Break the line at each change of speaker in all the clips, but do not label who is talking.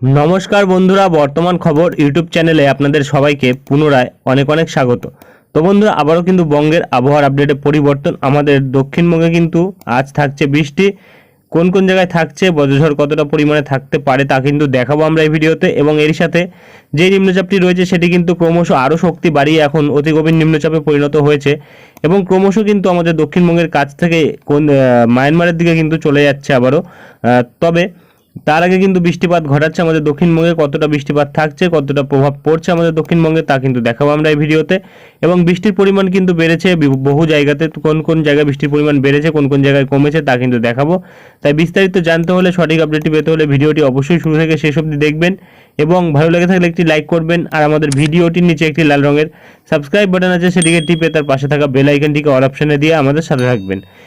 নমস্কার বন্ধুরা, বর্তমান খবর ইউটিউব চ্যানেলে আপনাদের সবাইকে পুনরায় অনেক অনেক স্বাগত। তো বন্ধুরা, আবারও কিন্তু বঙ্গের আবহাওয়ার আপডেটে পরিবর্তন। আমাদের দক্ষিণবঙ্গে কিন্তু আজ থাকছে বৃষ্টি। কোন কোন জায়গায় থাকছে, বজ্রঝড় কতটা পরিমাণে থাকতে পারে তা কিন্তু দেখাবো আমরা এই ভিডিওতে। এবং এর সাথে যে নিম্নচাপটি রয়েছে সেটি কিন্তু ক্রমশ আরও শক্তি বাড়িয়ে এখন অতি গভীর নিম্নচাপে পরিণত হয়েছে। এবং ক্রমশ কিন্তু আমাদের দক্ষিণবঙ্গের কাছ থেকে কোন মায়ানমারের দিকে কিন্তু চলে যাচ্ছে আবারও। তবে তার আগে কিন্তু বৃষ্টিপাত ঘটাচ্ছে আমাদের দক্ষিণবঙ্গে, কতটা বৃষ্টিপাত থাকছে, কতটা প্রভাব পড়ছে আমাদের দক্ষিণবঙ্গে তা কিন্তু দেখাবো আমরা এই ভিডিওতে। এবং বৃষ্টির পরিমাণ কিন্তু বেড়েছে বহু জায়গাতে কোন কোন জায়গায় বৃষ্টির পরিমাণ বেড়েছে, কোন কোন জায়গায় কমেছে তা কিন্তু দেখাবো। তাই বিস্তারিত জানতে হলে, সঠিক আপডেটটি পেতে হলে ভিডিওটি অবশ্যই শুরু থেকে শেষ অবধি দেখবেন। এবং ভালো লেগে থাকলে একটি লাইক করবেন, আর আমাদের ভিডিওটির নিচে একটি লাল রঙের সাবস্ক্রাইব বাটন আছে, সেটিকে টিপে তার পাশে থাকা বেল আইকনটিকে অল অপশনে দিয়ে আমাদের সাথে থাকবেন।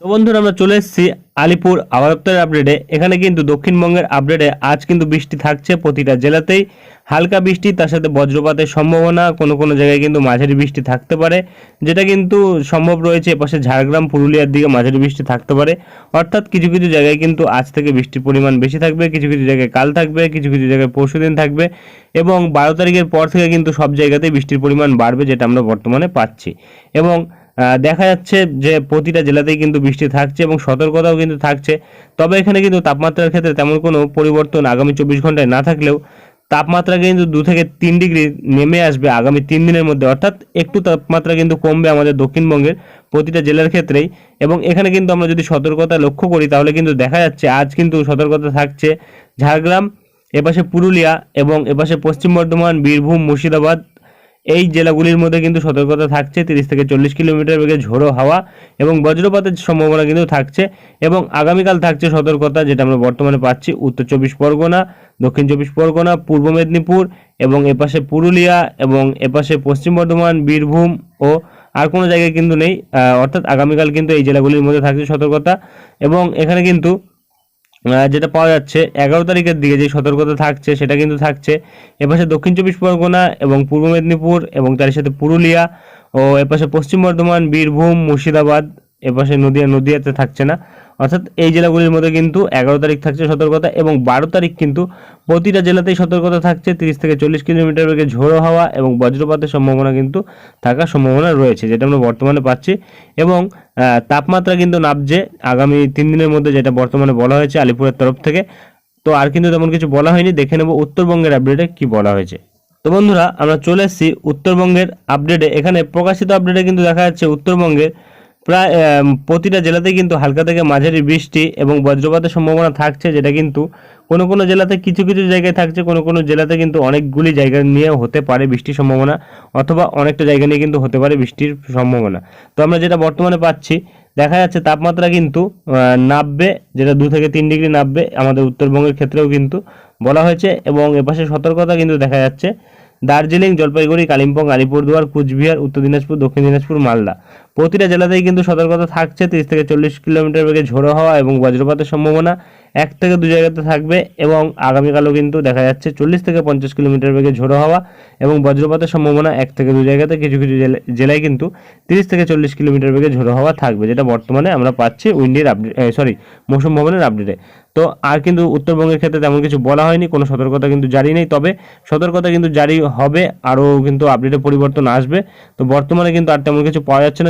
তো বন্ধুরা, আমরা চলে এসেছি আলিপুর আবহাওয়া আপডেটে এখানে কিন্তু দক্ষিণবঙ্গের আপডেটে আজ কিন্তু বৃষ্টি থাকছে প্রতিটা জেলাতেই। হালকা বৃষ্টি, তার সাথে বজ্রপাতের সম্ভাবনা, কোনো কোনো জায়গায় কিন্তু মাঝারি বৃষ্টি থাকতে পারে। যেটা কিন্তু সম্ভব রয়েছে এপাশে ঝাড়গ্রাম, পুরুলিয়ার দিকে মাঝারি বৃষ্টি থাকতে পারে। অর্থাৎ কিছু কিছু জায়গায় কিন্তু আজ থেকে বৃষ্টির পরিমাণ বেশি থাকবে, কিছু কিছু জায়গায় কাল থাকবে, কিছু কিছু জায়গায় পরশু দিন থাকবে। এবং বারো তারিখের পর থেকে কিন্তু সব জায়গাতেই বৃষ্টির পরিমাণ বাড়বে, যেটা আমরা বর্তমানে পাচ্ছি। এবং দেখা যাচ্ছে যে প্রতিটা জেলাতেই কিন্তু বৃষ্টি থাকছে এবং সতর্কতাও কিন্তু থাকছে। তবে এখানে কিন্তু তাপমাত্রার ক্ষেত্রে তেমন কোনো পরিবর্তন আগামী চব্বিশ ঘন্টায় না থাকলেও তাপমাত্রা কিন্তু দু থেকে তিন ডিগ্রি নেমে আসবে আগামী তিন দিনের মধ্যে। অর্থাৎ একটু তাপমাত্রা কিন্তু কমবে আমাদের দক্ষিণবঙ্গের প্রতিটা জেলার ক্ষেত্রেই। এবং এখানে কিন্তু আমরা যদি সতর্কতা লক্ষ্য করি, তাহলে কিন্তু দেখা যাচ্ছে আজ কিন্তু সতর্কতা থাকছে ঝাড়গ্রাম, এপাশে পুরুলিয়া এবং এপাশে পশ্চিম বর্ধমান, বীরভূম, মুর্শিদাবাদ এই জেলাগুলির মধ্যে কিন্তু সতর্কতা থাকছে, তিরিশ থেকে চল্লিশ কিলোমিটার বেগে ঝোড়ো হাওয়া এবং বজ্রপাতের সম্ভাবনা কিন্তু থাকছে এবং আগামীকাল থাকছে সতর্কতা যেটা আমরা বর্তমানে পাচ্ছি, উত্তর চব্বিশ পরগনা, দক্ষিণ চব্বিশ পরগনা, পূর্ব মেদিনীপুর এবং এপাশে পুরুলিয়া এবং এপাশে পশ্চিম বর্ধমান, বীরভূম ও আর কোনো জায়গায় কিন্তু নেই। অর্থাৎ আগামীকাল কিন্তু এই জেলাগুলির মধ্যে থাকছে সতর্কতা এবং এখানে কিন্তু যেটা পাওয়া যাচ্ছে, এগারো তারিখের দিকে যে সতর্কতা থাকছে, সেটা কিন্তু থাকছে। এপাশে দক্ষিণ চব্বিশ পরগনা এবং পূর্ব মেদিনীপুর এবং তার সাথে পুরুলিয়া ও এপাশে পশ্চিম বর্ধমান, বীরভূম, মুর্শিদাবাদ এপাশে নদিয়া, নদিয়াতে থাকছে না। অর্থাৎ এই জেলাগুলির মধ্যে কিন্তু এগারো তারিখ থাকছে সতর্কতা এবং বারো তারিখ কিন্তু প্রতিটা জেলাতেই সতর্কতা থাকছে। তিরিশ থেকে চল্লিশ কিলোমিটার বেগে ঝোড়ো হাওয়া এবং বজ্রপাতের সম্ভাবনা কিন্তু থাকার সম্ভাবনা রয়েছে, যেটা আমরা বর্তমানে পাচ্ছি। এবং তাপমাত্রা কিন্তু নামছে আগামী তিন দিনের মধ্যে, যেটা বর্তমানে বলা হয়েছে আলিপুরের তরফ থেকে। তো আর কিন্তু তেমন কিছু বলা হয়নি। দেখে নেব উত্তরবঙ্গের আপডেটে কি বলা হয়েছে। তো বন্ধুরা, আমরা চলে এসেছি উত্তরবঙ্গের আপডেটে এখানে প্রকাশিত আপডেটে কিন্তু দেখা যাচ্ছে উত্তরবঙ্গের প্রায় প্রতিটা জেলাতেই কিন্তু হালকা থেকে মাঝারি বৃষ্টি এবং বজ্রপাতের সম্ভাবনা থাকছে, যেটা কিন্তু কোনো কোনো জেলাতে কিছু কিছু জায়গায় থাকছে, কোনো কোনো জেলাতে কিন্তু অনেকগুলি জায়গা নিয়ে হতে পারে বৃষ্টির সম্ভাবনা অথবা অনেকটা জায়গা নিয়ে কিন্তু হতে পারে বৃষ্টির সম্ভাবনা। তো আমরা যেটা বর্তমানে পাচ্ছি, দেখা যাচ্ছে তাপমাত্রা কিন্তু নামবে, যেটা দু থেকে তিন ডিগ্রি নামবে, আমাদের উত্তরবঙ্গের ক্ষেত্রেও কিন্তু বলা হয়েছে এবং এপাশে সতর্কতা কিন্তু দেখা যাচ্ছে। দার্জিলিং, জলপাইগুড়ি, কালিম্পং, আলিপুরদুয়ার, কুচবিহার, উত্তর দিনাজপুর, দক্ষিণ দিনাজপুর, মালদা। প্রতিটা জেলাতেই কিন্তু সতর্কতা থাকছে। তিরিশ থেকে চল্লিশ কিলোমিটার বেগে ঝোড়ো হওয়া এবং বজ্রপাতের সম্ভাবনা। এক থেকে দু জায়গাতে থাকবে এবং আগামীকালও কিন্তু দেখা যাচ্ছে চল্লিশ থেকে পঞ্চাশ কিলোমিটার বেগে ঝোড়ো হওয়া এবং বজ্রপাতের সম্ভাবনা এক থেকে দু জায়গাতে কিছু কিছু জেলা- জেলায় কিন্তু তিরিশ থেকে চল্লিশ কিলোমিটার বেগে ঝোড়ো হওয়া থাকবে, যেটা বর্তমানে আমরা পাচ্ছি উইন্ডির আপডেট সরি মৌসুম ভবনের আপডেটে। তো আর কিন্তু উত্তরবঙ্গের ক্ষেত্রে তেমন কিছু বলা হয়নি, কোনো সতর্কতা কিন্তু জারি নেই, তবে সতর্কতা কিন্তু জারি হবে, আরও কিন্তু আপডেটে পরিবর্তন আসবে। তো বর্তমানে কিন্তু আর তেমন কিছু পাওয়া যাচ্ছে না।